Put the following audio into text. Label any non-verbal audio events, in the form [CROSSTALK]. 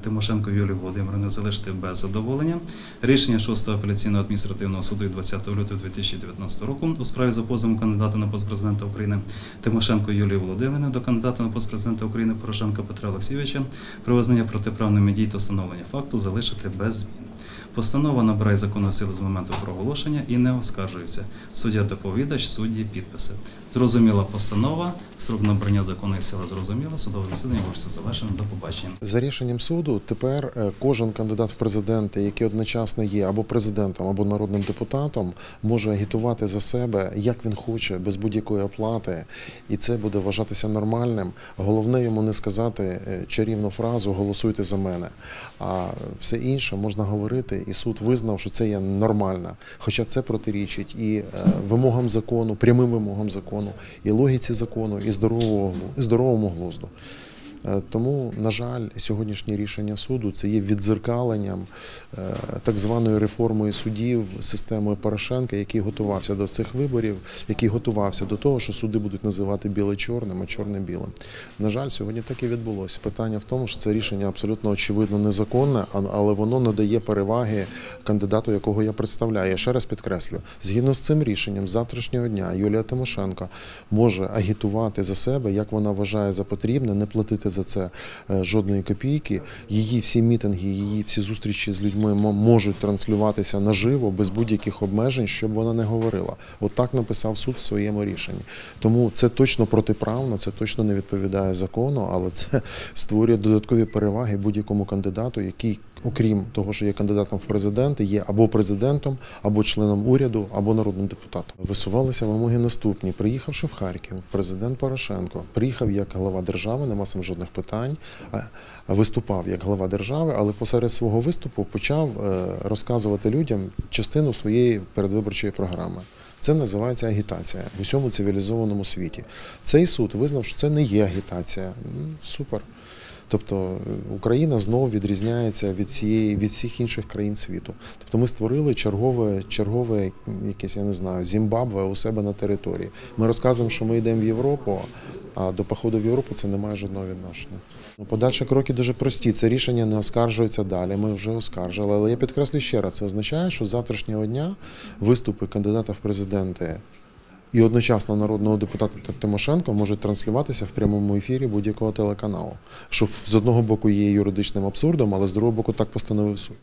Тимошенко Юлію Володимирівну залишити без задоволення. Рішення 6-го апеляційного адміністративного суду від 20 лютого 2019 року у справі за позовом кандидата на пост президента України Тимошенко Юлії Володимирівни до кандидата на пост президента України Порошенка Петра Олексійовича про визнання протиправними дій та встановлення факту залишити без змін. Постанова набирає законної сили з моменту проголошення і не оскаржується. Суддя доповідач, судді підписи. Зрозуміла постанова, срок набрання законної сили зрозуміло, судове засідання може завершено. До побачення. За рішенням суду тепер е, кожен кандидат в президенти, який одночасно є або президентом, або народним депутатом, може агітувати за себе, як він хоче, без будь-якої оплати, і це буде вважатися нормальним. Головне йому не сказати е, чарівну фразу Голосуйте за мене. А все інше можна говорити, і суд визнав, що це є нормально. Хоча це протирічить і е, вимогам закону, прямим вимогам закону, і логіці закону, і здорового і здоровому глузду. Е, Тому, на жаль, сьогоднішнє рішення суду це є віддзеркаленням е, так званої реформою судів системою Порошенка, який готувався до цих виборів, який готувався до того, що суди будуть називати біле чорним, а чорне білим. На жаль, сьогодні так і відбулося. Питання в тому, що це рішення абсолютно очевидно незаконне, але воно надає переваги кандидату, якого я представляю. Я ще раз підкреслю, згідно з цим рішенням, завтрашнього дня Юлія Тимошенко може агітувати за себе, як вона вважає за потрібне, не платити за це е, жодної копійки. Її всі мітинги, її всі зустрічі з людьми можуть транслюватися наживо без будь-яких обмежень, щоб вона не говорила. От так написав суд в своєму рішенні. Тому це точно протиправно, це точно не відповідає закону, але це [LAUGHS] створює додаткові переваги будь-якому кандидату, який, окрім того, що є кандидатом в президенти, є або президентом, або членом уряду, або народним депутатом. Висувалися вимоги наступні. Приїхавши в Харків, президент Порошенко приїхав як глава держави, нема сам жодних питань. Виступав як глава держави, але посеред свого виступу почав е, розказувати людям частину своєї передвиборчої програми. Це називається агітація в усьому цивілізованому світі. Цей суд визнав, що це не є агітація. Супер. Тобто е, Україна знову відрізняється від цієї від всіх інших країн світу. Тобто ми створили чергове, чергове якесь, я не знаю, Зімбабве у себе на території. Ми розказуємо, що ми йдемо в Європу, а до походу в Європу це не має жодного відношення. Ну, Подальші кроки дуже прості. Це рішення не оскаржується далі. Ми вже оскаржили. Але я підкреслю ще раз, це означає, що з завтрашнього дня виступи кандидата в президенти і одночасно народного депутата Тимошенко можуть транслюватися в прямому ефірі будь-якого телеканалу. Що з одного боку є юридичним абсурдом, але з другого боку так постановив суд.